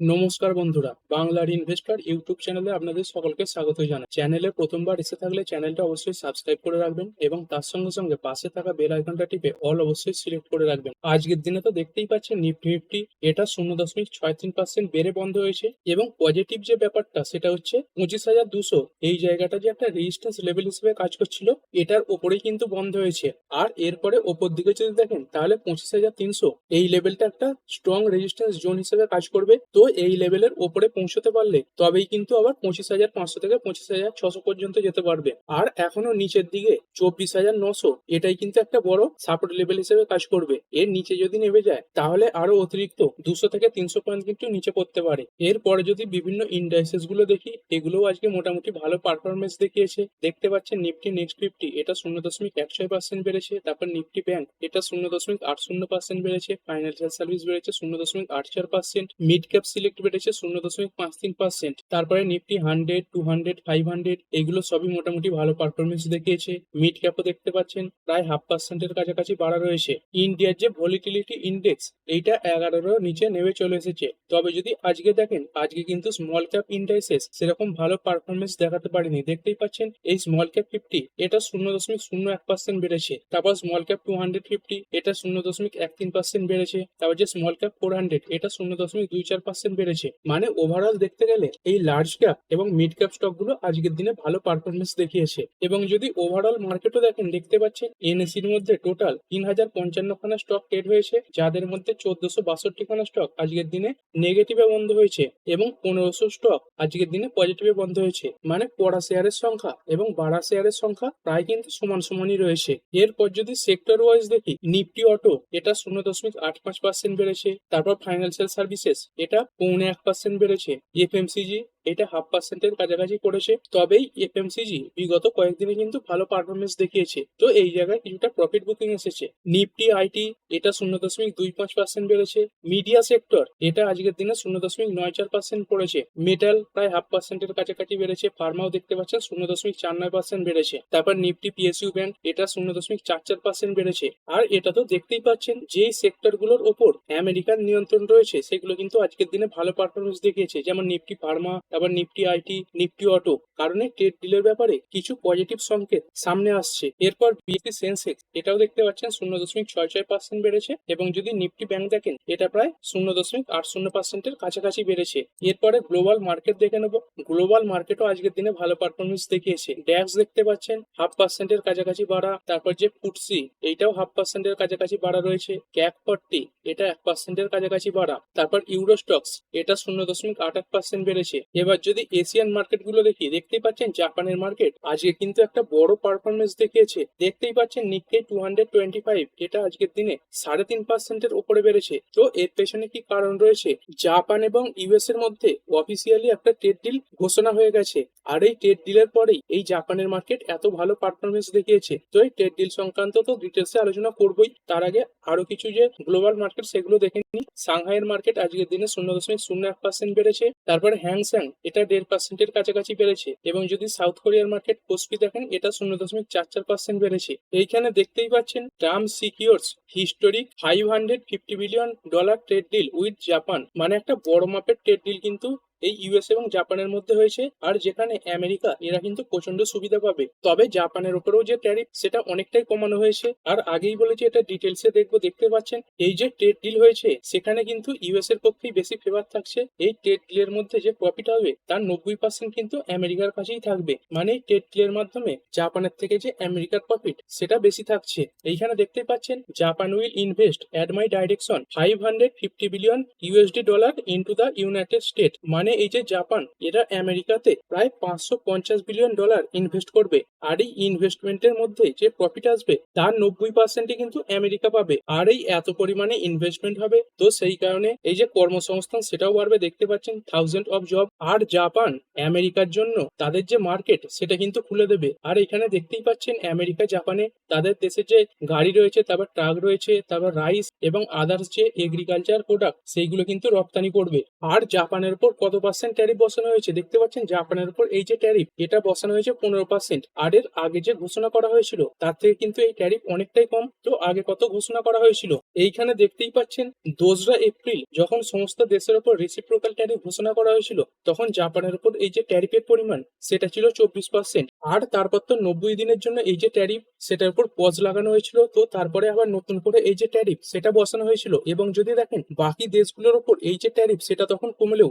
নমস্কার বন্ধুরা, বাংলার ইনভেস্টর ইউটিউব চ্যানেলে আপনাদের সকলকে স্বাগত জানাই। চ্যানেলে প্রথমবার এসে থাকলে চ্যানেলটা অবশ্যই সাবস্ক্রাইব করে রাখবেন এবং তার সঙ্গে সঙ্গে পাশে থাকা বেল আইকনটা টিপে অল অবশ্যই সিলেক্ট করে রাখবেন। আজকের দিনে তো দেখতেই পাচ্ছেন নিফটি নিফটি এটা শূন্য দশমিক ছয় তিন পার্সেন্ট বেড়ে বন্ধ হয়েছে এবং পজিটিভ যে ব্যাপারটা সেটা হচ্ছে পঁচিশ হাজার দুশো, এই জায়গাটা যে একটা রেজিস্ট্যান্স লেভেল হিসেবে কাজ করছিল, এটার ওপরেই কিন্তু বন্ধ হয়েছে। আর এরপরে ওপর দিকে যদি দেখেন তাহলে পঁচিশ হাজার তিনশো, এই লেভেলটা একটা স্ট্রং রেজিস্ট্যান্স জোন হিসেবে কাজ করবে। তো এই লেভেলের ওপরে পৌঁছতে পারলে তবেই কিন্তু আবার পঁচিশ হাজার পাঁচশো থেকে পঁচিশ হাজার ছশো পর্যন্ত যেতে পারবে। আর এখনও নিচের দিকে চব্বিশ হাজার নশো, এটাই কিন্তু একটা বড় সাপোর্ট লেভেল হিসেবে কাজ করবে। এর নিচে যদি নেমে যায়, তাহলে আরও অতিরিক্ত দুশো থেকে তিনশো পয়েন্ট কিন্তু নিচে পড়তে পারে। এরপরে যদি বিভিন্ন ইন্ডাইসেসগুলো দেখি, এগুলোও আজকে মোটামুটি ভালো পারফরমেন্স দেখিয়েছে। দেখতে পাচ্ছেন নিফটি নেক্সট ফিফটি এটা শূন্য দশমিক এক ছয় পার্সেন্ট বেড়েছে। তারপর নিফটি ব্যাংক এটা শূন্য দশমিক আট শূন্য পার্সেন্ট বেড়েছে। ফাইন্যান্সিয়াল সার্ভিস বেড়েছে শূন্য দশমিক আট চার পার্সেন্ট মিড ক্যাপ সিলেক্ট বেড়েছে শূন্য দশমিক পাঁচ তিন পার্সেন্ট তারপরে Nifty hundred two hundred five hundred এগুলো সবই মোটামুটি ভালো পারফরমেন্স দেখিয়েছে। মিড ক্যাপও দেখতে পাচ্ছেন, প্রায় হাফ পার্সেন্টের কাছাকাছি বাড়া রয়েছে। ইন্ডিয়ার যে ভলিটিলিটি ইন্ডেক্স এইটা এগারোর নিচে নেমে চলে এসেছে। তবে যদি আজকে দেখেন, আজকে কিন্তু স্মল ক্যাপ ইন্ডাইসেস সেরকম ভালো পারফরমেন্স দেখাতে পারেনি। দেখতেই পাচ্ছেন, এই স্মল ক্যাপ ফিফটি এটা শূন্য দশমিক শূন্য এক পার্সেন্ট বেড়েছে। তারপর small cap two hundred fifty এটা শূন্য দশমিক এক তিন পার্সেন্ট বেড়েছে। তারপর যে স্মল ক্যাপ ফোর হান্ড্রেড এটা শূন্য দশমিক দুই চার পার্সেন্ট বেড়েছে। মানে ওভারঅল দেখতে গেলে এই লার্জ ক্যাপ এবং মিড ক্যাপ স্টকগুলো আজকের দিনে ভালো পারফরমেন্স দেখিয়েছে। এবং যদি ওভারঅল মার্কেটও দেখেন, দেখতে পাচ্ছেন এনএসির মধ্যে টোটাল তিন হাজার পঞ্চান্ন খানা স্টক ট্রেড হয়েছে, যাদের মধ্যে চোদ্দশো বাষট্টি খানা স্টক আজকের দিনে নেগেটিভে বন্ধ হয়েছে এবং পনেরোশো স্টক আজকের দিনে পজিটিভে বন্ধ হয়েছে। মানে পড়া শেয়ারের সংখ্যা এবং বাড়া শেয়ারের সংখ্যা প্রায় কিন্তু সমান সমানই রয়েছে। এরপর যদি সেক্টর ওয়াইজ দেখি নিফটি অটো এটা শূন্য দশমিক আট পাঁচ পার্সেন্ট বেড়েছে, তারপর ফাইন্যান্সিয়াল সার্ভিসেস এটা পৌনে এক পার্সেন্ট বেড়েছে এফএমসিজি এটা হাফ পার্সেন্টের কাছাকাছি করেছে। তবেই এফএমসিজি বিগত কয়েকদিনে কিন্তু ভালো পারফরমেন্স দেখিয়েছে। তো এই জায়গায় কিছুটা প্রফিট বুকিং এসেছে। নিফটি আইটি এটা শূন্য দশমিক দুই পাঁচ পার্সেন্ট বেড়েছে। মিডিয়া সেক্টর এটা আজকের দিনে শূন্য দশমিক নয় চার পার্সেন্ট পড়েছে মেটাল প্রায় হাফ পার্সেন্টের কাছাকাছি বেড়েছে। ফার্মাও দেখতে পাচ্ছেন শূন্য দশমিক চার নয় পার্সেন্ট বেড়েছে। তারপর নিফটি পিএসইউ ব্যাংক এটা শূন্য দশমিক চার চার পার্সেন্ট বেড়েছে। আর এটা তো দেখতেই পাচ্ছেন, যেই সেক্টরগুলোর ওপর আমেরিকার নিয়ন্ত্রণ রয়েছে, সেগুলো কিন্তু আজকের দিনে ভালো পারফরমেন্স দেখিয়েছে। যেমন নিফটি ফার্মা তারপর নিফটি আইটি, নিফটি অটো কারণে ট্রেড ডিলের ব্যাপারে কিছু পজিটিভ সংকেত সামনে আসছে। এরপর বিএসপি সেন্সেক্স, এটাও দেখতে পাচ্ছেন শূন্য দশমিক ছয় ছয় পার্সেন্ট বেড়েছে এবং যদি নিফটি ব্যাংক দেখেন, এটা প্রায় শূন্য দশমিক আট শূন্য পার্সেন্টের কাছাকাছি বেড়েছে। এরপরে গ্লোবাল মার্কেট দেখে নেব। গ্লোবাল মার্কেটও আজকের দিনে ভালো পারফরমেন্স দেখিয়েছে। ড্যাক্স দেখতে পাচ্ছেন, হাফ পার্সেন্টের কাছাকাছি বাড়া। তারপর যে ফুটসি, এইটাও হাফ পার্সেন্টের কাছাকাছি বাড়া রয়েছে। ক্যাক ফর্টি, এটা এক পার্সেন্টের কাছাকাছি বাড়া। তারপর ইউরো স্টক্স, এটা শূন্য দশমিক আট এক পার্সেন্ট বেড়েছে। এবার যদি এশিয়ান মার্কেটগুলো দেখি, দেখতেই পাচ্ছেন জাপানের মার্কেট আজকে কিন্তু একটা বড় পারফরমেন্স দেখিয়েছে। দেখতেই পাচ্ছেন Nikkei two hundred twenty five এটা আজকের দিনে সাড়ে তিন পার্সেন্টের উপরে বেড়েছে। তো এর পেছনে কি কারণ রয়েছে? জাপান এবং ইউএস এর মধ্যে অফিসিয়ালি একটা ট্রেড ডিল ঘোষণা হয়ে গেছে। আর এই ট্রেড ডিলের পরেই এই জাপানের মার্কেট এত ভালো পারফরমেন্স দেখিয়েছে। তো এই ট্রেড ডিল সংক্রান্ত তো ডিটেলসে আলোচনা করবোই। তার আগে আরও কিছু যে গ্লোবাল মার্কেট সেগুলো দেখে নিই। সাংহাইয়ের মার্কেট আজকের দিনে শূন্য দশমিক শূন্য এক পার্সেন্ট বেড়েছে। তারপরে হ্যাংস্যাং এটা দেড় পার্সেন্টের কাছাকাছি বেড়েছে এবং যদি সাউথ কোরিয়ার মার্কেট কোসপি দেখেন, এটা শূন্য দশমিক চার চার পার্সেন্ট বেড়েছে। এইখানে দেখতেই পাচ্ছেন Trump secures historic five hundred fifty billion dollar trade deal with Japan মানে একটা বড় মাপের ট্রেড ডিল কিন্তু এই ইউএস এবং জাপানের মধ্যে হয়েছে, আর যেখানে আমেরিকা এরা কিন্তু প্রচণ্ড সুবিধা পাবে। তবে জাপানের উপরেও যে ট্যারিফ সেটা অনেকটাই কমানো হয়েছে। আর আগেই বলেছি, এটা ডিটেলসে দেখব, দেখতে পাচ্ছেন, এই যে ট্রেড ডিল হয়েছে, সেখানে কিন্তু ইউএস এর পক্ষেই বেশি ফেভার থাকছে। এই ট্রেড ডিলের মধ্যে যে প্রফিট হবে, তার নব্বই পার্সেন্ট কিন্তু আমেরিকার কাছেই থাকবে। মানে ট্রেড ডিলের মাধ্যমে জাপানের থেকে যে আমেরিকার প্রফিট সেটা বেশি থাকছে। এইখানে দেখতে পাচ্ছেন Japan will invest at my direction five hundred fifty billion USD dollar into the United State মানে এই যে জাপান, এরা আমেরিকাতে প্রায় পাঁচশো পঞ্চাশ বিলিয়ন ডলার ইনভেস্ট করবে। আর এই ইনভেস্টমেন্টের মধ্যে যে প্রফিট আসবে, তার নব্বই পার্সেন্টই কিন্তু আমেরিকা পাবে। আর এই এত পরিমাণে ইনভেস্টমেন্ট হবে, তো সেই কারণে এই যে কর্মসংস্থান, সেটাও বাড়বে। দেখতে পাচ্ছেন থাউজেন্ড অফ জব আর জাপান, আমেরিকার জন্য তাদের যে মার্কেট সেটা কিন্তু খুলে দেবে। আর এখানে দেখতেই পাচ্ছেন, আমেরিকা, জাপানে তাদের দেশে যে গাড়ি রয়েছে, তারপর ট্রাক রয়েছে, তারপর রাইস এবং আদার্স যে এগ্রিকালচার প্রোডাক্ট সেইগুলো কিন্তু রপ্তানি করবে। আর জাপানের উপর কত পার্সেন্ট ট্যারিফ বসানো হয়েছে। দেখতে পাচ্ছেন জাপানের উপর এই যে ট্যারিফ এটা বসানো হয়েছে পনেরো পার্সেন্ট আর এর আগে যে ঘোষণা করা হয়েছিল, তার থেকে কিন্তু এই ট্যারিফ অনেকটাই কম। তো আগে কত ঘোষণা করা হয়েছিল? এইখানে দেখতেই পাচ্ছেন, দোসরা এপ্রিল যখন সমস্ত দেশের উপর রেসিপ্রোকাল ট্যারিফ ঘোষণা করা হয়েছিল, তখন জাপানের উপর এই যে ট্যারিফের পরিমাণ, সেটা ছিল চব্বিশ পার্সেন্ট আর তারপর তো নব্বই দিনের জন্য এই যে ট্যারিফ সেটার উপর পজ লাগানো হয়েছিল। তো তারপরে আবার নতুন করে এই যে ট্যারিফ সেটা বসানো হয়েছিল। এবং যদি দেখেন, বাকি দেশগুলোর উপর এই যে ট্যারিফ সেটা তখন কমলেও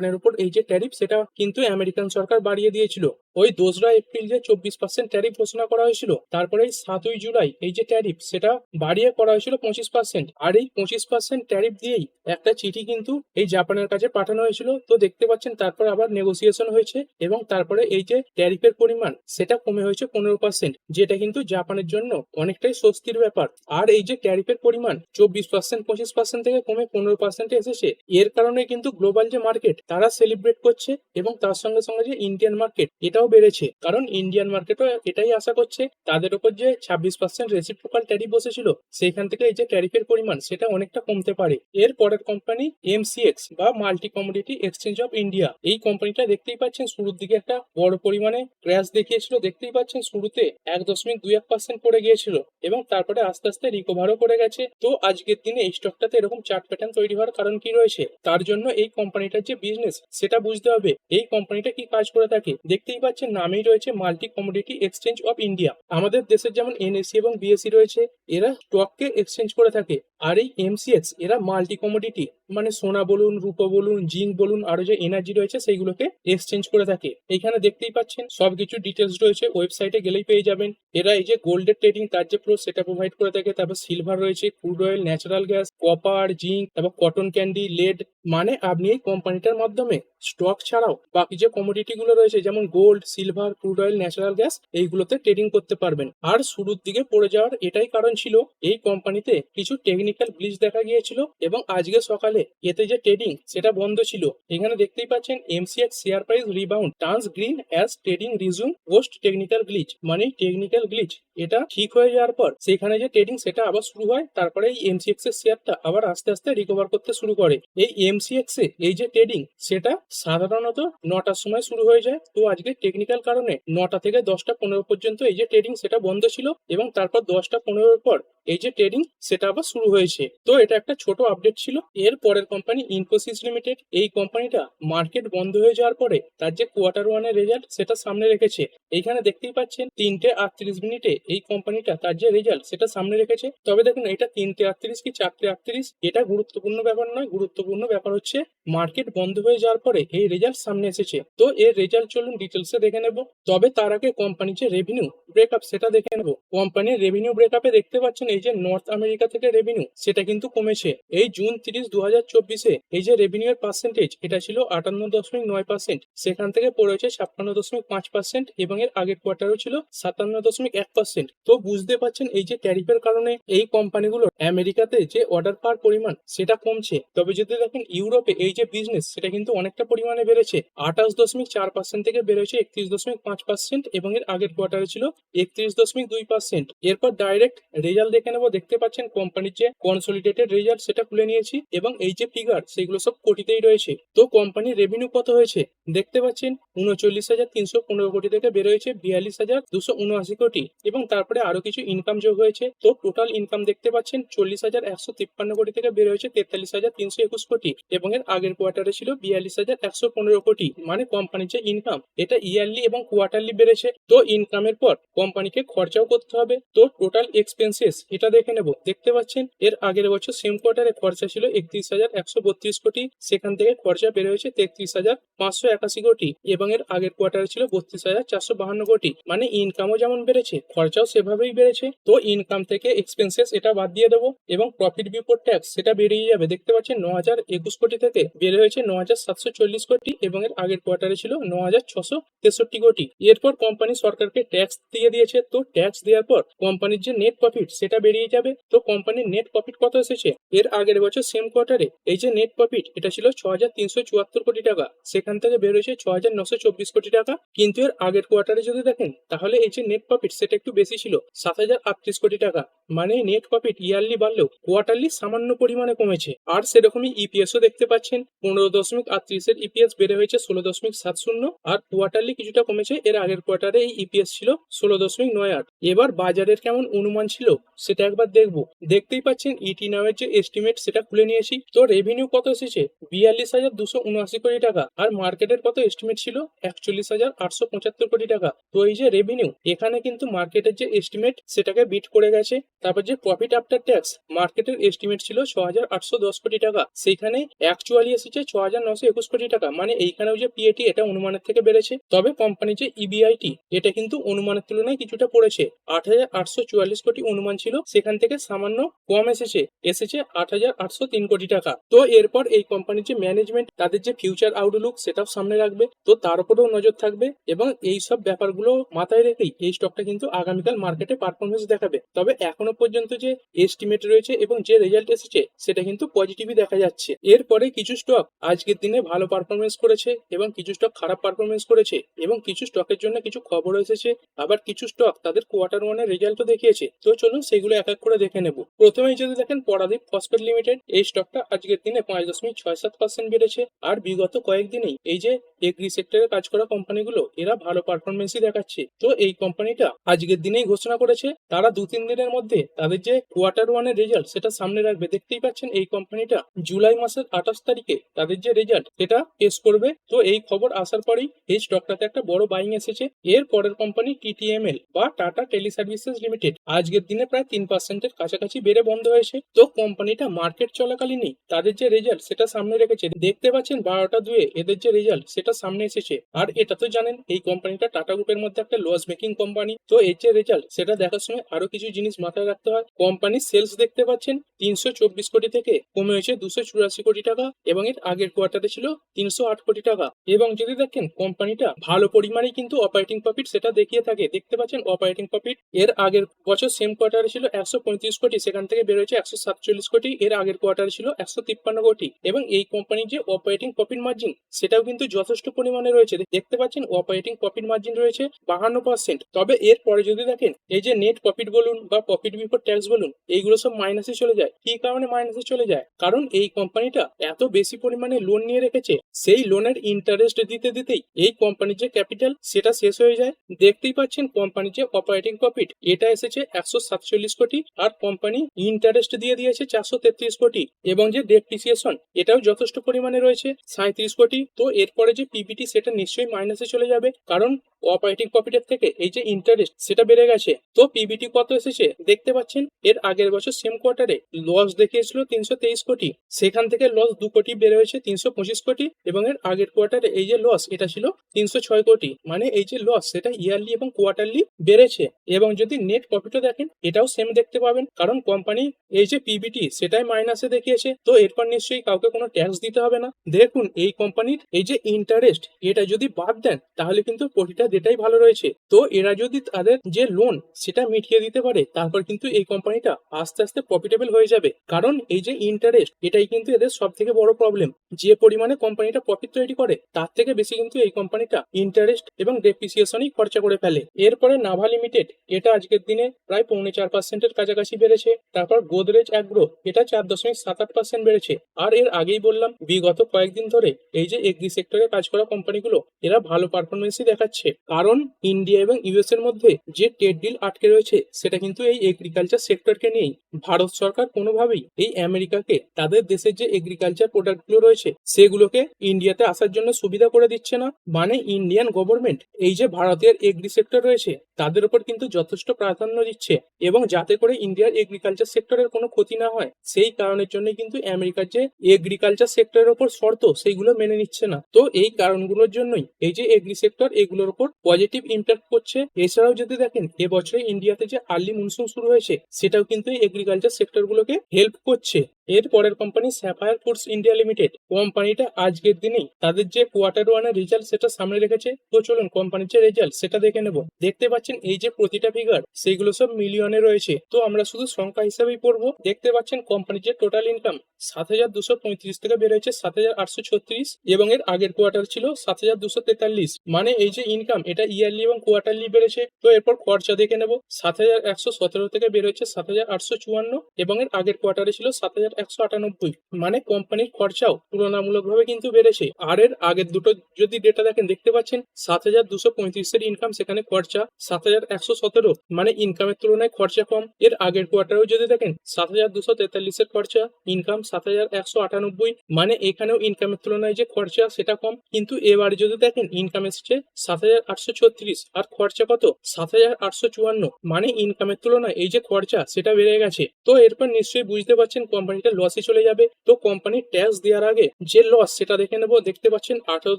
জাপানের উপর এই যে ট্যারিফ সেটা কিন্তু আমেরিকান সরকার বাড়িয়ে দিয়েছিল। ওই দোসরা এপ্রিল যে চব্বিশ পার্সেন্ট ট্যারিফ ঘোষণা করা হয়েছিল, তারপরে সাতই জুলাই এই যে ট্যারিফ সেটা বাড়িয়ে করা হয়েছিল পঁচিশ পার্সেন্ট আর এই পঁচিশ পার্সেন্ট ট্যারিফ দিয়েই একটা চিঠি কিন্তু এই জাপানের কাছে পাঠানো হয়েছিল। তো দেখতে পাচ্ছেন, তারপর আবার নেগোসিয়েশন হয়েছে এবং তারপরে এই যে ট্যারিফের পরিমাণ, সেটা কমে হয়েছে পনেরো পার্সেন্ট যেটা কিন্তু জাপানের জন্য অনেকটাই স্বস্তির ব্যাপার। আর এই যে ট্যারিফের পরিমাণ, চব্বিশ পার্সেন্ট পঁচিশ পার্সেন্ট থেকে কমে পনেরো পার্সেন্টে এসেছে। এর কারণে কিন্তু গ্লোবাল যে মার্কেট তারা সেলিব্রেট করছে এবং তার সঙ্গে সঙ্গে যে ইন্ডিয়ান মার্কেট এটাও বেড়েছে। কারণ ইন্ডিয়ান মার্কেটও এটাই আশা করছে, তাদের উপর যে ছাব্বিশ পার্সেন্ট রেসিপ্রোকাল ট্যারিফ বসেছিল সেখান থেকে এই যে ট্যারিফের পরিমাণ, সেটা অনেকটা কমতে পারে। এর পরের কোম্পানি এমসিএক্স বা multi commodity exchange of India এই কোম্পানিটা দেখতেই পাচ্ছেন শুরুর দিকে একটা বড় পরিমাণে ক্র্যাশ দেখিয়েছিল, দেখতেই পাচ্ছেন শুরুতে এক দশমিক দুই এক পার্সেন্ট পড়ে গিয়েছিল এবং তারপরে আস্তে আস্তে রিকভারও করে গেছে। তো আজকের দিনে এই স্টকটাতে এরকম চার্ট প্যাটার্ন তৈরি হওয়ার কারণ কি রয়েছে? তার জন্য এই কোম্পানিটার যে বিজনেস সেটা বুঝতে হবে। এই কোম্পানিটা কি কাজ করে থাকে? দেখতেই পাচ্ছেন, নামেই রয়েছে multi commodity exchange of India আমাদের দেশের যেমন এনএসি এবং বিএসসি রয়েছে, এরা স্টককে এক্সচেঞ্জ করে থাকে। আর এই এমসিএক্স এরা মাল্টি কমোডিটি মানে সোনা বলুন, রূপো বলুন জিঙ্ক বলুন, আরও যে এনার্জি রয়েছে সেইগুলোকে এক্সচেঞ্জ করে থাকে। এখানে দেখতেই পাচ্ছেন, সবকিছু ডিটেলস রয়েছে ওয়েবসাইটে গেলেই পেয়ে যাবেন। এরা এই যে গোল্ডের ট্রেডিং তার যে প্রো সেটা প্রোভাইড করে থাকে। তারপর সিলভার রয়েছে crude oil natural gas copper zinc তারপর কটন ক্যান্ডি লেড মানে আপনি এই কোম্পানিটার মাধ্যমে স্টক ছাড়াও বাকি যে কমোডিটি গুলো রয়েছে, যেমন gold silver crude oil natural gas এইগুলোতে ট্রেডিং করতে পারবেন। আর শুরুর দিকে পড়ে যাওয়ার এটাই কারণ ছিল, এই কোম্পানিতে কিছু টেকনিক্যাল ব্লিচ দেখা গিয়েছিল এবং আজকে সকালে এতে যে ট্রেডিং সেটা বন্ধ ছিল। এখানে দেখতেই পাচ্ছেন MCX share price rebound turns green as trading resume post technical glitch মানে টেকনিক্যাল গ্লিচ এটা ঠিক হয়ে যাওয়ার পর সেখানে যে ট্রেডিং সেটা আবার শুরু হয়, তারপরে এই এমসিএক্স এর শেয়ারটা আবার আস্তে আস্তে রিকভার করতে শুরু করে। এই এমসিএক্স এ এই যে ট্রেডিং সেটা সাধারণত নটার সময় শুরু হয়ে যায়। তো আজকে টেকনিক্যাল কারণে নটা থেকে দশটা পনেরো পর্যন্ত এই যে ট্রেডিং সেটা বন্ধ ছিল এবং তারপর দশটা পনেরোর পর এই যে ট্রেডিং সেটা আবার শুরু হয়েছে। তো এটা একটা ছোট আপডেট ছিল। এর পরের কোম্পানি ইনফোসিস লিমিটেড এই কোম্পানিটা মার্কেট বন্ধ হয়ে যাওয়ার পরে তার যে কোয়ার্টার ওয়ানের রেজাল্ট সেটা সামনে রেখেছে। এইখানে দেখতেই পাচ্ছেন, তিনটে আটত্রিশ মিনিটে এই কোম্পানিটা তার যে রেজাল্ট সেটা সামনে রেখেছে। তবে দেখুন, এটা তিনটে আটত্রিশ কি চারটে আটত্রিশ? এটা গুরুত্বপূর্ণ ব্যাপার নয়। গুরুত্বপূর্ণ ব্যাপার হচ্ছে মার্কেট বন্ধ হয়ে যাওয়ার পরে এই রেজাল্ট সামনে এসেছে। তো এর রেজাল্ট চলুন ডিটেলসে দেখে নেব। তবে তার আগে কোম্পানির যে রেভিনিউ ব্রেকআপ সেটা দেখে নেব। কোম্পানির রেভিনিউ ব্রেকআপে দেখতে পাচ্ছেন এই যে নর্থ আমেরিকা থেকে রেভিনিউ সেটা কিন্তু কমেছে। এই জুন তিরিশ দু হাজার চব্বিশে এই যে রেভিনিউ এর পার্সেন্টেজ এটা ছিল আটান্ন দশমিক নয় পার্সেন্ট সেখান থেকে পড়েছে ছাপ্পান্ন দশমিক পাঁচ পার্সেন্ট এবং এর আগের কোয়ার্টারও ছিল সাতান্ন দশমিক এক পার্সেন্ট তো বুঝতে পারছেন, এই যে ট্যারিফের কারণে এই কোম্পানিগুলো আমেরিকাতে যে অর্ডার পাওয়ার পরিমাণ, সেটা কমছে। তবে যদি দেখেন ইউরোপে এই যে বিজনেস সেটা কিন্তু অনেকটা পরিমাণে বেড়েছে। আঠাশ দশমিক চার পার্সেন্ট থেকে বেড়েছে একত্রিশ দশমিক পাঁচ পার্সেন্ট এবং এর আগের কোয়ার্টারে ছিল একত্রিশ দশমিক দুই পার্সেন্ট এরপর ডাইরেক্ট রেজাল্ট দেখে নেব দেখতে পাচ্ছেন কোম্পানির যে কনসোলিডেটেড রেজাল্ট সেটা খুলে নিয়েছি এবং এই যে ফিগার সেগুলো সব কোটিতেই রয়েছে। তো কোম্পানির রেভিনিউ কত হয়েছে? দেখতে পাচ্ছেন, উনচল্লিশ হাজার তিনশো পনেরো কোটি থেকে বেরোয়েছে বিয়াল্লিশ হাজার দুশো উনআশি কোটি এবং তারপরে আরও কিছু ইনকাম যোগ হয়েছে। তো টোটাল ইনকাম দেখতে পাচ্ছেন, চল্লিশ হাজার একশো তিপ্পান্ন কোটি থেকে বের হয়েছে তেতাল্লিশ হাজার তিনশো একুশ কোটি এবং এর আগের কোয়ার্টারে ছিল বিয়াল্লিশ হাজার একশো পনেরো কোটি। মানে কোম্পানির যে ইনকাম এটা ইয়ারলি এবং কোয়ার্টারলি বেড়েছে। তো ইনকামের পর কোম্পানিকে খরচাও করতে হবে। তো টোটাল এক্সপেন্সেস এটা দেখে নেব। দেখতে পাচ্ছেন? এর আগের বছর সেম কোয়ার্টারে খরচা ছিল একত্রিশ হাজার একশো বত্রিশ কোটি। সেখান থেকে খরচা বেড়ে হয়েছে তেত্রিশ হাজার পাঁচশো একাশি কোটি। এবং এর আগের কোয়ার্টারে ছিল বত্রিশ হাজার চারশো বাহান্ন কোটি। মানে ইনকামও যেমন বেড়েছে, খরচাও সেভাবেই বেড়েছে। তো ইনকাম থেকে এক্সপেন্সেস এটা বাদ দিয়ে দেবো। এবং প্রফিট বিফোর ট্যাক্স সেটা বেরিয়ে যাবে। দেখতে পাচ্ছেন ন হাজার একুশ কোটি থেকে বেড়ে হয়েছে ন হাজার সাতশো চল্লিশ কোটি। এবং এর আগের কোয়ার্টারে ছিল ন হাজার ছশো তেষট্টি কোটি। এরপর কোম্পানি সরকারকে ট্যাক্স দিয়ে দিয়েছে। তো ট্যাক্স দেওয়ার পর কোম্পানির যে নেট প্রফিট সেটা বেরিয়ে যাবে। তো কোম্পানির নেট প্রফিট কত এসেছে? এর আগের বছর সেম কোয়ার্টারে এই যে নেট প্রফিট এটা ছিল ছ হাজার তিনশো চুয়াত্তর কোটি টাকা। সেখান থেকে বের হয়েছে ছ হাজার নশো চব্বিশ কোটি টাকা। কিন্তু এর আগের কোয়ার্টারে যদি দেখেন, তাহলে এই যে নেট প্রফিট সেটা একটু বেশি ছিল সাত হাজার আটত্রিশ কোটি টাকা। মানে নেট প্রফিট ইয়ারলি বাড়লেও কোয়ার্টারলি সামান্য পরিমাণে কমেছে। আর সেরকমই ইপিএসও দেখতে পাচ্ছেন। পনেরো দশমিক আটত্রিশের ইপিএস বেড়ে হয়েছে ষোলো দশমিক সাত শূন্য। আর কোয়ার্টারলি কিছুটা কমেছে। এর আগের কোয়ার্টারে এই ইপিএস ছিল ষোলো দশমিক নয় আট। এবার বাজারের কেমন অনুমান ছিল সেটা একবার দেখব। দেখতেই পাচ্ছেন ইটি নামের যে এস্টিমেট সেটা খুলে নিয়েছি তো রেভিনিউ কত এসেছে? বিয়াল্লিশ হাজার দুশো উনআশি কোটি টাকা। আর মার্কেটের কত এস্টিমেট ছিল? একচল্লিশ হাজার আটশো পঁচাত্তর কোটি টাকা। তো এই যে রেভিনিউ এখানে কিন্তু মার্কেটের যে এস্টিমেট সেটাকে বিট করে গেছে। তারপর যে প্রফিট আফটার ট্যাক্স মার্কেটের এস্টিমেট ছিল ছ হাজার আটশো দশ কোটি টাকা। সেইখানে অ্যাকচুয়ালি এসেছে ছ হাজার নশো একুশ কোটি টাকা। মানে এইখানেও যে পিএটি এটা অনুমানের থেকে বেড়েছে। তবে কোম্পানির যে ইবিআইটি এটা কিন্তু অনুমানের তুলনায় কিছুটা পড়েছে। আট হাজার আটশো চুয়াল্লিশ কোটি অনুমান ছিল। সেখান থেকে সামান্য কম এসেছে এসেছে আট হাজার আটশো তিন কোটি টাকা। তো এরপর এই কোম্পানির যে ম্যানেজমেন্ট তাদের যে ফিউচার আউটলুক সেটাও সামনে রাখবে। তো তার উপরেও নজর থাকবে এবং এই সব ব্যাপারগুলো মাথায় রেখেই এই স্টকটা কিন্তু আগামীকাল মার্কেটে পারফরমেন্স দেখাবে। তবে এখনও পর্যন্ত যে এস্টিমেট রয়েছে এবং যে রেজাল্ট এসেছে, সেটা কিন্তু পজিটিভই দেখা যাচ্ছে। এরপরে কিছু স্টক আজকের দিনে ভালো পারফরমেন্স করেছে এবং কিছু স্টক খারাপ পারফরমেন্স করেছে এবং কিছু স্টকের জন্য কিছু খবর এসেছে। আবার কিছু স্টক তাদের কোয়ার্টার ওয়ানের রেজাল্টও দেখিয়েছে। তো চলুন সেগুলো এক এক করে দেখে নেব। প্রথমেই যদি দেখেন, পরাদীপ ফসফেট লিমিটেড এই স্টকটা আজকের দিনে পাঁচ দশমিক ছয় সাত পার্সেন্ট বেড়েছে। আর বিগত কয়েকদিনেই এই যে এগ্রি সেক্টরে কাজ করা কোম্পানিগুলো এরা ভালো পারফরমেন্সই দেখাচ্ছে। তো এই কোম্পানিটা আজকের দিনেই ঘোষণা করেছে, তারা দু তিন দিনের মধ্যে তাদের যে কোয়ার্টার ওয়ানের রেজাল্ট সেটা সামনে রাখবে। দেখতেই পাচ্ছেন এই কোম্পানিটা জুলাই মাসের আঠাশ তারিখে তাদের যে রেজাল্ট সেটা পেশ করবে। তো এই খবর আসার পরেই এই স্টকটাতে একটা বড় বাইং এসেছে। এর পরের কোম্পানি টিটিএমএল বা টাটা টেলি সার্ভিসেস লিমিটেড আজকের দিনে প্রায় তিন পার্সেন্টের কাছাকাছি বেড়ে বন্ধ হয়েছে। তো কোম্পানিটা মার্কেট চলাকালীনই তাদের যে রেজাল্ট সেটা সামনে রেখেছে। দেখতে পাচ্ছেন বারোটা দুয়ে এদের যে রেজাল্ট সেটা সামনে এসেছে। আর এটা তো জানেন, এই কোম্পানিটা টাটা গ্রুপের মধ্যে একটা লস মেকিং কোম্পানি। তো এর যে রেজাল্ট সেটা দেখার সময় আরও কিছু জিনিস মাথায় রাখতে হয়। কোম্পানির সেলস দেখতে পাচ্ছেন তিনশো চব্বিশ কোটি থেকে কমে হয়েছে দুশো চুরাশি কোটি টাকা এবং এর আগের কোয়ার্টারে ছিল তিনশো আট কোটি টাকা। এবং যদি দেখেন, কোম্পানিটা ভালো পরিমাণে কিন্তু অপারেটিং প্রফিট সেটা দেখিয়ে থাকে। দেখতে পাচ্ছেন অপারেটিং প্রফিট এর আগের বছর সেম কোয়ার্টারে ছিল একশো পঁয়ত্রিশ কোটি, সেখান থেকে বেরোয়েছে একশো সাতচল্লিশ কোটি, এর আগের কোয়ার্টারে ছিল একশো তিপ্পান্ন কোটি। এবং এই কোম্পানির যে অপারেটিং প্রফিট মার্জিন সেটাও কিন্তু যথেষ্ট পরিমাণে রয়েছে। দেখতে পাচ্ছেন অপারেটিং প্রফিট মার্জিন রয়েছে বাহান্ন পার্সেন্ট তবে এর পরে যদি দেখেন, এই যে নেট প্রফিট বলুন বা প্রফিট বিফোর ট্যাক্স বলুন, এইগুলো সব মাইনাসে চলে যায়। কি কারণে মাইনাসে চলে যায়? কারণ এই কোম্পানিটা এত বেশি পরিমাণে লোন নিয়ে রেখেছে, সেই লোনের ইন্টারেস্ট দিতে দিতেই এই কোম্পানির যে ক্যাপিটাল সেটা শেষ হয়ে যায়। দেখতেই পাচ্ছেন কোম্পানির যে অপারেটিং প্রফিট এটা এসেছে একশো সাতচল্লিশ কোটি আর কোম্পানি ইন্টারেস্ট দিয়ে দিয়েছে চারশো তেত্রিশ কোটি। এবং যে ডেপ্রিসিয়েশন এটাও যথেষ্ট পরিমাণে রয়েছে সাঁত্রিশ কোটি। তো এরপরে যে পিবিটি সেটা নিশ্চয়ই মাইনাসে চলে যাবে। কারণ অপারেটিং প্রফিটের থেকে এই যে ইন্টারেস্ট সেটা বেড়ে গেছে। তো পিবিটি কত এসেছে, দেখতে পাচ্ছেন, এর আগের বছর সেম কোয়ার্টারে লস দেখিয়েছিল তিনশো তেইশ কোটি। সেখান থেকে লস দু কোটি বেড়ে হয়েছে তিনশো পঁচিশ কোটি এবং এর আগের কোয়ার্টারে এই যে লস এটা ছিল তিনশো ছয় কোটি। মানে এই যে লস সেটা ইয়ারলি এবং কোয়ার্টারলি বেড়েছে। এবং যদি নেট প্রফিটও দেখেন, এটাও সেম দেখতে পাবেন। কারণ কোম্পানি এই যে পিবিটি সেটাই মাইনাসে দেখিয়েছে। তো এরপর নিশ্চয়ই কাউকে কোনো ট্যাক্স দিতে হবে না। দেখুন, এই কোম্পানির এই যে ইন্টারেস্ট এটা যদি বাদ দেন, তাহলে কিন্তু প্রতিটা ডেটাই ভালো রয়েছে। তো এরা যদি তাদের যে লোন সেটা মিটিয়ে দিতে পারে, তারপর কিন্তু এই কোম্পানিটা আস্তে আস্তে প্রফিটেবল হয়ে যাবে। কারণ এই যে ইন্টারেস্ট এটাই কিন্তু এদের সব থেকে বড় প্রবলেম যে পরিমাণে কোম্পানিটা প্রফিট তৈরি করে, তার থেকে বেশি কিন্তু এই কোম্পানিটা ইন্টারেস্ট এবং ডেপ্রিসিয়েশনই খরচা করে ফেলে। এরপরে নাভা লিমিটেড এটা আজকের দিনে প্রায় পৌনে চার পার্সেন্টের কাছাকাছি বেড়েছে। তারপর গোদরেজ অ্যাগ্রো এটা চার দশমিক সাত আট পার্সেন্ট বেড়েছে। আর এর আগেই বললাম, বিগত কয়েকদিন ধরে এই যে এগ্রি সেক্টরে কাজ করা কোম্পানিগুলো, এরা ভালো পারফরমেন্সই দেখাচ্ছে। কারণ ইন্ডিয়া এবং ইউএস এর মধ্যে যে ট্রেড ডিল আটকে রয়েছে, সেটা কিন্তু এই এগ্রিকালচার সেক্টরকে নিয়েই। ভারত সরকার কোনোভাবেই এই আমেরিকাকে তাদের দেশের যে এগ্রিকালচার প্রোডাক্টগুলো রয়েছে, সেগুলোকে ইন্ডিয়াতে আসার জন্য সুবিধা করে দিচ্ছে না। মানে ইন্ডিয়ান গভর্নমেন্ট এই যে ভারতের এগ্রি সেক্টর রয়েছে, তাদের উপর কিন্তু যথেষ্ট প্রাধান্য দিচ্ছে। এবং যাতে করে ইন্ডিয়ার এগ্রিকালচার সেক্টরের কোনো ক্ষতি না হয়, সেই কারণের জন্য কিন্তু আমেরিকার যে এগ্রিকালচার সেক্টরের উপর শর্ত, সেইগুলো মেনে নিচ্ছে না। তো এই কারণগুলোর জন্যই এই যে এগ্রি সেক্টর এগুলোর উপর পজিটিভ ইম্প্যাক্ট করছে। এছাড়াও যদি দেখেন, এবছরে ইন্ডিয়াতে যে আর্লি মনসুন শুরু হয়েছে, সেটাও কিন্তু এই এগ্রিকালচার সেক্টরগুলোকে হেল্প করছে। এর পরের company Sapphire Foods India limited কোম্পানিটা আজকের দিনেই তাদের যে কোয়ার্টার ওয়ানের রেজাল্ট সেটা সামনে রেখেছে। তো চলুন কোম্পানির যে রেজাল্ট সেটা দেখে নেব। দেখতে পাচ্ছেন এই যে প্রতিটা ফিগার সেগুলো সব মিলিয়নে রয়েছে। তো আমরা শুধু সংখ্যা হিসাবেই পড়ব। দেখতে পাচ্ছেন কোম্পানির যে টোটাল ইনকাম সাত হাজার দুশো পঁয়ত্রিশ থেকে হয়েছে সাত হাজার আটশো ছত্রিশ এবং এর আগের কোয়ার্টার ছিল সাত হাজার দুশো তেতাল্লিশ। মানে এই যে ইনকাম এটা ইয়ারলি এবং কোয়ার্টারলি বেড়েছে। তো এরপর খরচা দেখে নেব। সাত হাজার একশো সতেরো থেকে বের হয়েছে সাত হাজার আটশো চুয়ান্ন এবং এর আগের কোয়ার্টারে ছিল সাত হাজার একশো আটানব্বই। মানে কোম্পানির খরচাও তুলনামূলকভাবে কিন্তু বেড়েছে। আর এর আগের দুটো যদি ডেটা দেখেন, দেখতে পাচ্ছেন সাত হাজার দুশো পঁয়ত্রিশের ইনকাম সেখানে খরচা সাত হাজার একশো সতেরো। মানে ইনকামের তুলনায় খরচা কম। এর আগের কোয়ার্টারেও যদি দেখেন, সাত হাজার দুশো তেতাল্লিশের খরচা ইনকাম সাত হাজার একশো আটানব্বই। মানে এখানেও ইনকামের তুলনায় যে খরচা, সেটা কম। কিন্তু এবারে যদি দেখেন ইনকাম এসছে সাত হাজার আটশো ছত্রিশ। আর খরচা কত? সাত হাজার আটশো চুয়ান্ন। মানে ইনকামের তুলনায় এই যে খরচা, সেটা বেড়ে গেছে। তো এরপর নিশ্চয়ই বুঝতে পারছেন কোম্পানিটা লসে চলে যাবে। তো কোম্পানির ট্যাক্স দেওয়ার আগে যে লস সেটা দেখে নেব। দেখতে পাচ্ছেন আঠারো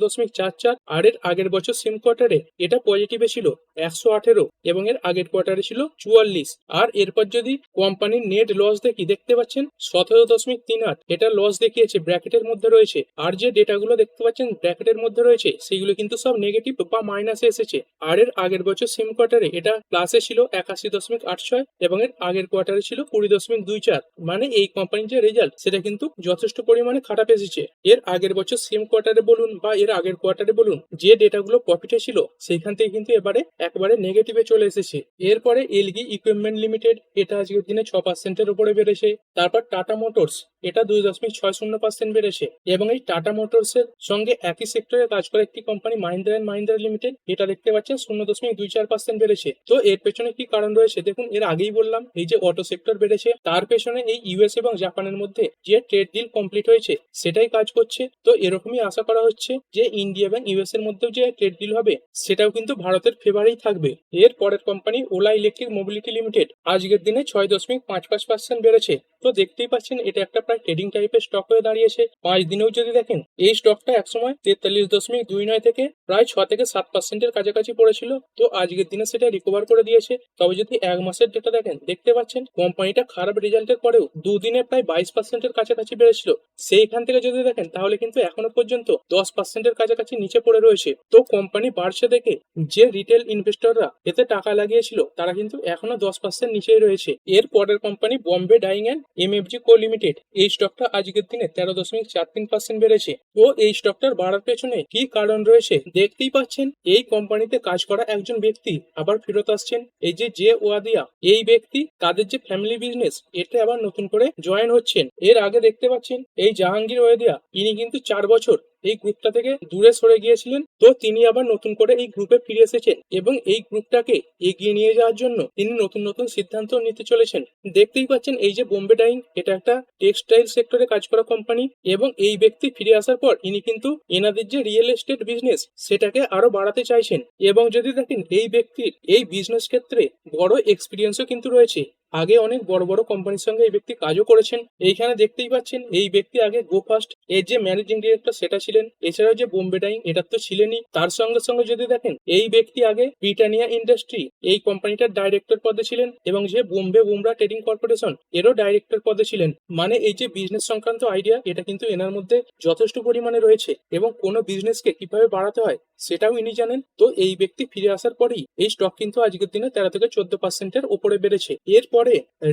দশমিক চার চার আর এর আগের বছর সেম কোয়ার্টারে এটা পজিটিভে ছিল একশো আঠেরো এবং এর আগের কোয়ার্টারে ছিল চুয়াল্লিশ। আর এরপর যদি কোম্পানির নেট লস দেখি, দেখতে পাচ্ছেন সতেরো দশমিক তিন আট, এটা লস দেখিয়েছে ব্র্যাকেটের মধ্যে রয়েছে। আর যে ডেটাগুলো দেখতে পাচ্ছেন ব্র্যাকেটের মধ্যে রয়েছে সেগুলো কিন্তু সব নেগেটিভ বা মাইনাসে এসেছে। আর এর আগের বছর সেম কোয়ার্টারে এটা প্লাসে ছিল একাশি দশমিক আট ছয় এবং এর আগের কোয়ার্টারে ছিল কুড়ি দশমিক দুই চার। মানে এই কোম্পানির যে রেজাল্ট সেটা কিন্তু যথেষ্ট পরিমাণে খারাপ এসেছে। এর আগের বছর সেম কোয়ার্টারে বলুন বা এর আগের কোয়ার্টারে বলুন, যে ডেটাগুলো প্রফিটে ছিল, সেইখান থেকে কিন্তু এবারে একবারে নেগেটিভে চলে এসেছে। এরপরে এলগি ইকুইপমেন্ট লিমিটেড এটা আজকের দিনে ছ পার্সেন্টের উপরে বেড়েছে। তারপর টাটা মোটরস এটা দুই দশমিক ছয় শূন্য পার্সেন্ট বেড়েছে। এবং এই টাটা মোটরস এর সঙ্গে একই সেক্টরে কাজ করে একটি company Mahindra and Mahindra limited এটা দেখতে পাচ্ছেন শূন্য দশমিক দুই চার পার্সেন্ট বেড়েছে। তো এর পেছনে কি কারণ রয়েছে? দেখুন, এর আগেই বললাম, এই যে অটো সেক্টর বেড়েছে, তার পেছনে এই ইউএস এবং জাপানের মধ্যে যে ট্রেড ডিল কমপ্লিট হয়েছে, সেটাই কাজ করছে। তো এরকমই আশা করা হচ্ছে যে ইন্ডিয়া ব্যাংক ইউএস এর মধ্যেও যে ট্রেড ডিল হবে, সেটাও কিন্তু ভারতের ফেভারেই থাকবে। এর পরের company Ola electric mobility limited আজকের দিনে ছয় দশমিক পাঁচ পাঁচ পার্সেন্ট বেড়েছে। তো দেখতেই পাচ্ছেন, এটা একটা প্রায় ট্রেডিং টাইপের স্টক হয়ে দাঁড়িয়েছে। পাঁচ দিনেও যদি দেখেন, এই স্টকটা একসময় তেতাল্লিশ দশমিক দুই নয় থেকে প্রায় ছ থেকে সাত পার্সেন্টের কাছাকাছি পড়েছিল। তো আজকের দিনে সেটা রিকভার করে দিয়েছে। তবে যদি এক মাসের ডেটা দেখেন, দেখতে পাচ্ছেন কোম্পানিটা খারাপ রেজাল্টের পরেও দুদিনে প্রায় বাইশ পার্সেন্টের কাছাকাছি বেড়েছিল। সেইখান থেকে যদি দেখেন, তাহলে কিন্তু এখনও পর্যন্ত দশ পার্সেন্টের কাছাকাছি নিচে পড়ে রয়েছে। তো কোম্পানি বাড়ছে দেখে যে রিটেল ইনভেস্টররা এতে টাকা লাগিয়েছিল, তারা কিন্তু এখনও দশ পার্সেন্ট নিচেই রয়েছে। এর পরের company Bombay dyeing and MFG co limited এই স্টকটা আজকের দিনে তেরো দশমিক চার তিন পার্সেন্ট বেড়েছে। ও এই স্টকটার বাড়ার পেছনে কি কারণ রয়েছে দেখতেই পাচ্ছেন? এই কোম্পানিতে কাজ করা একজন ব্যক্তি আবার ফেরত আসছেন। এই যে জে ওয়াদিয়া, এই ব্যক্তি তাদের যে ফ্যামিলি বিজনেস এতে আবার নতুন করে জয়েন হচ্ছেন। এর আগে দেখতে পাচ্ছেন, এই জাহাঙ্গীর ওয়াদিয়া, ইনি কিন্তু চার বছর এই গ্রুপটা থেকে দূরে সরে গিয়েছিলেন। তো তিনি আবার নতুন করে এই গ্রুপে ফিরে এসেছেন এবং এই গ্রুপটাকে এগিয়ে নিয়ে যাওয়ার জন্য তিনি নতুন নতুন সিদ্ধান্ত নিতে চলেছেন। দেখতেই পাচ্ছেন এই যে বোম্বে ডাইং, এটা একটা টেক্সটাইল সেক্টরে কাজ করা কোম্পানি এবং এই ব্যক্তি ফিরে আসার পর ইনি কিন্তু এনাদের যে রিয়েল এস্টেট বিজনেস, সেটাকে আরও বাড়াতে চাইছেন। এবং যদি দেখেন, এই ব্যক্তির এই বিজনেস ক্ষেত্রে বড় এক্সপিরিয়েন্সও কিন্তু রয়েছে। আগে অনেক বড় বড় কোম্পানির সঙ্গে এই ব্যক্তি কাজও করেছেন। এইখানে দেখতেই পাচ্ছেন, এই ব্যক্তি আগে গো ফাস্ট এর যে ম্যানেজিং ডিরেক্টর সেটা ছিলেন, এছাড়াও যে বোম্বে ডাইং এটা তো ছিলেনই। তার সঙ্গে সঙ্গে যদি দেখেন, এই ব্যক্তি আগে ব্রিটানিয়া ইন্ডাস্ট্রি এই কোম্পানিটার ডাইরেক্টর পদে ছিলেন এবং যে বোম্বে বুমরা ট্রেডিং কর্পোরেশন এরও ডাইরেক্টর পদে ছিলেন। মানে এই যে বিজনেস সংক্রান্ত আইডিয়া এটা কিন্তু এনার মধ্যে যথেষ্ট পরিমাণে রয়েছে এবং কোনো বিজনেসকে কীভাবে বাড়াতে হয় সেটাও ইনি জানেন। তো এই ব্যক্তি ফিরে আসার পরেই এই স্টক কিন্তু আজকের দিনে তেরো থেকে চোদ্দ পার্সেন্টের উপরে বেড়েছে। এরপরে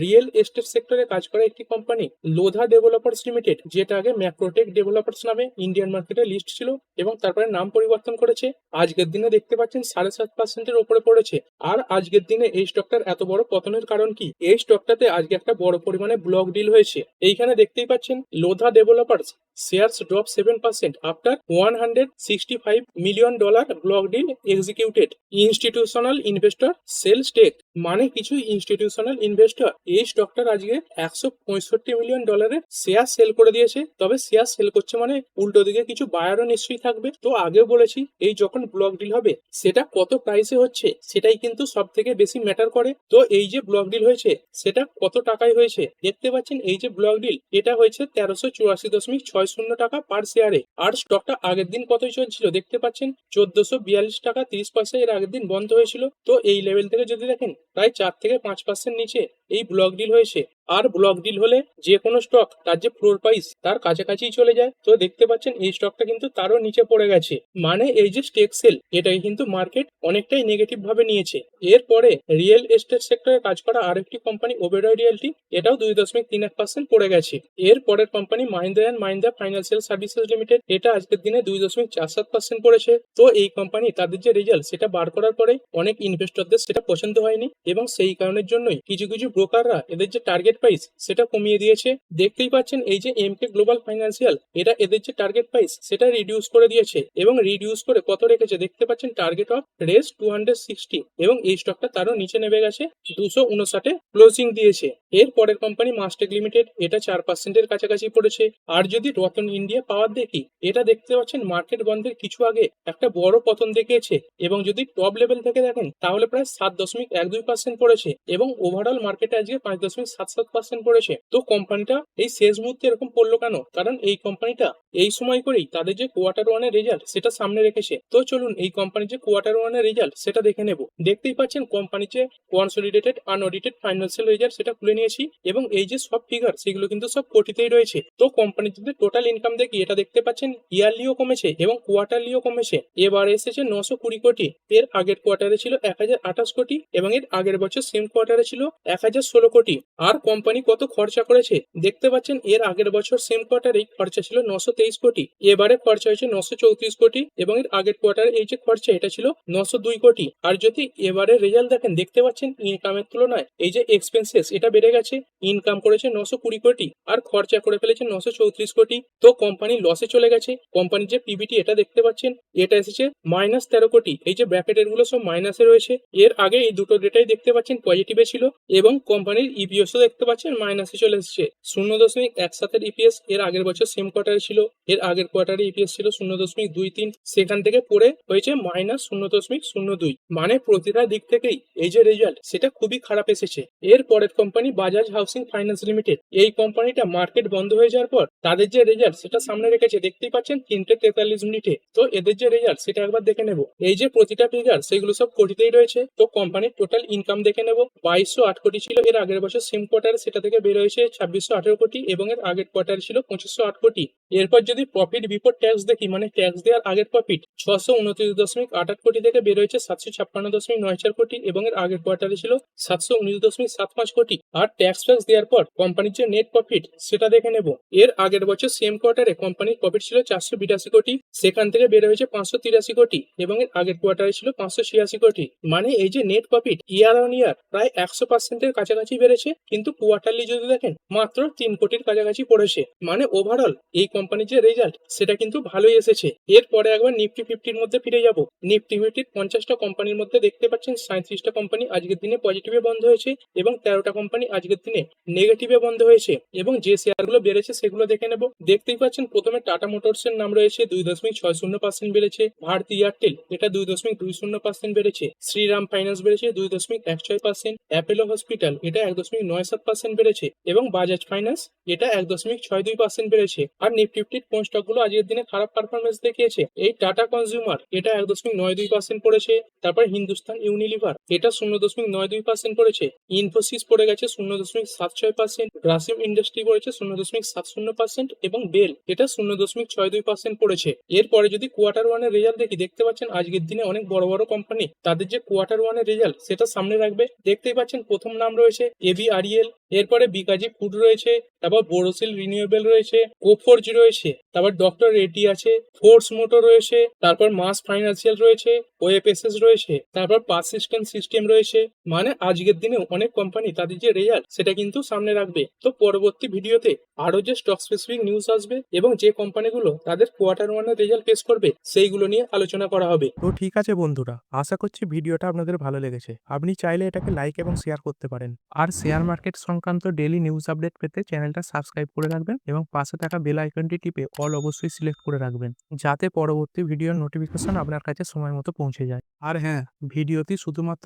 রিয়েল এস্টেট সেক্টরে কাজ করা একটি কোম্পানি লোধা ডেভেলপার্স লিমিটেড যেটা আগে ম্যাক্রোটেক ডেভেলপার্স নামে ইন্ডিয়ান মার্কেটে লিস্ট ছিল এবং তারপরে নাম পরিবর্তন করেছে। আজকের দিনে দেখতে পাচ্ছেন সাড়ে সাত পার্সেন্টের উপরে পড়েছে। আর আজকের দিনে এই স্টকটার এত বড় পতনের কারণ কি? এই স্টকটাতে আজকে একটা বড় পরিমাণে ব্লক ডিল হয়েছে। এইখানে দেখতেই পাচ্ছেন Lodha developers shares drop seven percent after one hundred sixty five million dollar block deal executed institutional investor sell stake মানে কিছু ইনস্টিটিউশনাল ইনভেস্টর এই স্টকটার আজকে একশো পঁয়ষট্টি মিলিয়ন ডলারের শেয়ার সেল করে দিয়েছে। তবে শেয়ার সেল করছে মানে উল্টো দিকে কিছু বায়ারও নিশ্চয়ই থাকবে। তো আগেও বলেছি, এই যখন ব্লক ডিল হবে, সেটা কত প্রাইসে হচ্ছে, সেটাই কিন্তু সব থেকে বেশি ম্যাটার করে। তো এই যে ব্লক ডিল হয়েছে, সেটা কত টাকায় হয়েছে, দেখতে পাচ্ছেন এই যে ব্লক ডিল এটা হয়েছে তেরোশো চুরাশি দশমিক ছয় শূন্য টাকা পার শেয়ারে আর স্টকটা আগের দিন কতই চলছিল, দেখতে পাচ্ছেন? চোদ্দশো বিয়াল্লিশ টাকা তিরিশ পয়সা এর আগের দিন বন্ধ হয়েছিল। তো এই লেভেল থেকে যদি দেখেন প্রায় চার থেকে পাঁচ পার্সেন্ট নিচে এই ব্লক ডিল হয়েছে। আর ব্লক ডিল হলে যে কোনো স্টক তার যে ফ্লোর প্রাইস তার কাছাকাছি চলে যায়। তো দেখতে পাচ্ছেন, এই স্টকটা কিন্তু তারও নিচে পড়ে গেছে। মানে এই যে স্টেক সেল এটাই কিন্তু মার্কেট অনেকটাই নেগেটিভ ভাবে নিয়েছে। এরপরে রিয়েল এস্টেট সেক্টরে কাজ করা আরেকটি কোম্পানি ওবেরয় রিয়েলটি এটাও দুই দশমিক তিন এক পার্সেন্ট পড়ে গেছে। এর পরের company Mahindra and Mahindra financial services limited এটা আজকের দিনে দুই দশমিক চার সাত পার্সেন্ট পড়েছে। তো এই কোম্পানি তাদের যে রেজাল্ট সেটা বার করার পরে অনেক ইনভেস্টরদের সেটা পছন্দ হয়নি। এবং সেই কারণের জন্যই কিছু কিছু ব্রোকাররা এদের যে টার্গেট প্রাইস সেটা কমিয়ে দিয়েছে। দেখতেই পাচ্ছেন এই যে এমকে গ্লোবাল ফাইন্যান্সিয়াল এটা এদের যে টার্গেট প্রাইস সেটা রিডিউস করে দিয়েছে এবং রিডিউস করে কত রেখেছে? দেখতে পাচ্ছেন target of Rs two hundred sixty এবং এই স্টকটা তারও নিচে নেমে গেছে, দুশো উনষাটে ক্লোজিং দিয়েছে। এর পরের কোম্পানি মাস্টেক লিমিটেড এটা চার পার্সেন্টের কাছাকাছি পড়েছে। আর যদি রতন ইন্ডিয়া পাওয়ার দেখি, এটা দেখতে পাচ্ছেন মার্কেট বন্ধের কিছু আগে একটা বড় পতন দেখিয়েছে এবং যদি টপ লেভেল থেকে দেখেন, তাহলে প্রায় সাত দশমিক এক দুই পার্সেন্ট পড়েছে এবং ওভারঅল মার্কেটে আজকে পাঁচ দশমিক সাত সাত পার্সেন্ট পড়েছে তো কোম্পানিটা এই শেষ মুহূর্তে এরকম পড়ল কেন? কারণ এই কোম্পানিটা এই সময় করেই তাদের যে কোয়ার্টার ওয়ানের রেজাল্ট সেটা সামনে রেখেছে তো চলুন এই কোম্পানির যে কোয়ার্টার ওয়ানের রেজাল্ট সেটা দেখে নেব। দেখতেই পাচ্ছেন কোম্পানির যে কনসলিডেটেড আনঅডিটেড ফাইন্যান্সিয়াল রেজাল্ট সেটা খুলে নিয়েছি এবং এই যে সব ফিগার সেগুলো কিন্তু সব কোটিতেই রয়েছে। তো কোম্পানির যদি টোটাল ইনকাম দেখি, এটা দেখতে পাচ্ছেন ইয়ারলিও কমেছে এবং কোয়ার্টারলিও কমেছে। এবার এসেছে নশো কুড়ি কোটি, এর আগের কোয়ার্টারে ছিল এক হাজার আঠাশ কোটি এবং এর আগের বছর সেম কোয়ার্টারে ছিল এক হাজার ষোলো কোটি। আর কোম্পানি কত খরচা করেছে? দেখতে পাচ্ছেন এর আগের বছর সেম কোয়ার্টারেই খরচা ছিল নশো তেইশ কোটি, এবারে খরচা হয়েছে নশো চৌত্রিশ কোটি এবং এর আগের কোয়ার্টারে এই যে খরচা, এটা ছিল নশো দুই কোটি। আর যদি এবারে রেজাল্ট দেখেন, দেখতে পাচ্ছেন ইনকামের তুলনায় এই যে এক্সপেন্সেস এটা বেড়ে গেছে ইনকাম করেছে নশো কুড়ি কোটি আর খরচা করে ফেলেছে নশো চৌত্রিশ কোটি। তো কোম্পানি লসে চলে গেছে কোম্পানির যে পিবিটি এটা দেখতে পাচ্ছেন, এটা এসেছে মাইনাস তেরো কোটি। এই যে ব্র্যাকেটেরগুলো সব মাইনাসে রয়েছে। এর আগে এই দুটো ডেটাই দেখতে পাচ্ছেন পজিটিভে ছিল এবং কোম্পানির ইপিএসও দেখতে পাচ্ছেন মাইনাসে চলে এসেছে। শূন্য দশমিক এক সাতের ইপিএস এর আগের বছর সেম কোয়ার্টারে ছিল। এর আগের কোয়ার্টারে ইপিএস ছিল শূন্য দশমিক দুই তিন, সেখান থেকে পড়ে হয়েছে মাইনাস শূন্য দশমিক শূন্য দুই। মানে প্রতিটা দিক থেকেই এই যে রেজাল্ট সেটা খুবই খারাপ এসেছে। এর পরের company Bajaj housing finance limited এই কোম্পানিটা মার্কেট বন্ধ হয়ে যাওয়ার পর তাদের যে রেজাল্ট সেটা সামনে রেখেছে। দেখতেই পাচ্ছেন তিনটে তেতাল্লিশ মিনিটে। তো এদের যে রেজাল্ট সেটা একবার দেখে নেব। এই যে প্রতিটা ফিগার সেগুলো সব কোটিতেই রয়েছে। তো কোম্পানির টোটাল ইনকাম দেখে নেব। বাইশশো আট কোটি ছিল এর আগের বছর সেম কোয়ার্টারে সেটা থেকে বের হয়েছে ছাব্বিশশো আঠেরো কোটি এবং এর আগের কোয়ার্টারে ছিল পঁচিশশো আট কোটি। এরপর যদি প্রফিট বিফোর ট্যাক্স দেখি মানে ট্যাক্স দেওয়ার আগের প্রফিট ছশো উনত্রিশ দশমিক আট কোটি থেকে বের হয়েছে সাতশো ছাপ্পান্ন দশমিক নয় চার কোটি এবং এর আগের কোয়ার্টারে ছিল সাতশো উনিশ দশমিক সাত পাঁচ কোটি। আর ট্যাক্স ফ্যাক্স দেওয়ার পর কোম্পানির যে নেট প্রফিট সেটা দেখে নেব। এর আগের বছর সেম কোয়ার্টারে কোম্পানির প্রফিট ছিল চারশো বিরাশি কোটি, সেখান থেকে বের হয়েছে পাঁচশো তিরাশি কোটি এবং এর আগের কোয়ার্টারে ছিল পাঁচশো ছিয়াশি কোটি। মানে এই যে net profit year on year প্রায় একশো পার্সেন্টের কাছাকাছি বেড়েছে, কিন্তু কোয়ার্টারলি যদি দেখেন, মাত্র তিন কোটির কাছাকাছি পড়েছে। মানে ওভারঅল এই কোম্পানির যে রেজাল্ট সেটা কিন্তু ভালোই এসেছে। এরপরে একবার নিফটি ফিফটির মধ্যে ফিরে যাব। নিফটি ফিফটির পঞ্চাশটা কোম্পানির মধ্যে দেখতে পাচ্ছেন সাঁত্রিশটা কোম্পানি আজকের দিনে পজিটিভে বন্ধ হয়েছে এবং তেরোটা কোম্পানি আজকের দিনে নেগেটিভে বন্ধ হয়েছে এবং যে শেয়ারগুলো বেড়েছে সেগুলো দেখে নেব। দেখতেই পাচ্ছেন, প্রথমে টাটা মোটরস এর নাম রয়েছে, দুই দশমিক ছয় শূন্য পার্সেন্ট বেড়েছে। ভারতী এয়ারটেল এটা দুই দশমিক দুই শূন্য পার্সেন্ট বেড়েছে। শ্রীরাম ফাইন্যান্স বেড়েছে, দুই দশমিক এক ছয় পার্সেন্ট অ্যাপেলো হসপিটাল এটা এক দশমিক নয় সাত পার্সেন্ট বেড়েছে এবং বাজাজ ফাইন্যান্স এটা এক দশমিক ছয় দুই পার্সেন্ট বেড়েছে। আর নিফটি ফিফটির কোন স্টকগুলো আজকের দিনে খারাপ পারফরমেন্স দেখিয়েছে। এই টাটা কনজিউমার এটা এক দশমিক নয় দুই পার্সেন্ট পড়েছে, তারপর হিন্দুস্তান ইউনিলিভার এটা শূন্য দশমিক নয় দুই পার্সেন্ট পড়েছে। ইনফোসিস পড়ে গেছে শূন্য দশমিক সাত ছয় পার্সেন্ট গ্রাসিম ইন্ডাস্ট্রি পড়েছে শূন্য দশমিক সাত শূন্য পার্সেন্ট এবং বেল এটা শূন্য দশমিক ছয় দুই পার্সেন্ট পড়েছে। এরপরে যদি কোয়ার্টার ওয়ানের রেজাল্ট দেখি, দেখতে পাচ্ছেন আজকের দিনে অনেক বড় বড় কোম্পানি তাদের যে কোয়ার্টার ওয়ানের রেজাল্ট সেটা সামনে রাখবে। দেখতেই পাচ্ছেন প্রথম নাম রয়েছে এবি আরিএল এরপরে বিকাজি ফুড রয়েছে, তারপর বোরোসিল রিনিউয়েবল রয়েছে কোফোর্জ রয়েছে, তারপর ডক্টর রেড্ডি আছে ফোর্স মোটর রয়েছে, তারপর মাস ফাইন্যান্সিয়াল রয়েছে ওএফএসএস রয়েছে, তারপর পারসিস্টেন্ট সিস্টেম রয়েছে। মানে আজকের দিনে অনেক কোম্পানি তাদের যে রেজাল্ট সেটা কিন্তু সামনে রাখবে। তো পরবর্তী ভিডিওতে আরও যে স্টক স্পেসিফিক নিউজ আসবে এবং যে কোম্পানিগুলো তাদের কোয়ার্টার ওয়ানের রেজাল্ট পেশ করবে, সেইগুলো নিয়ে আলোচনা করা হবে। তো ঠিক আছে বন্ধুরা, আশা করছি ভিডিওটা আপনাদের ভালো লেগেছে। আপনি চাইলে এটাকে লাইক এবং শেয়ার করতে পারেন। আর শেয়ার মার্কেট সংক্রান্ত ডেলি নিউজ আপডেট পেতে চ্যানেলটা সাবস্ক্রাইব করে রাখবেন এবং পাশে থাকা বেল আইকনটি টিপে অল অবশ্যই সিলেক্ট করে রাখবেন, যাতে পরবর্তী ভিডিওর নোটিফিকেশন আপনার কাছে সময় মতো পৌঁছে যায়। আর হ্যাঁ ভিডিওটি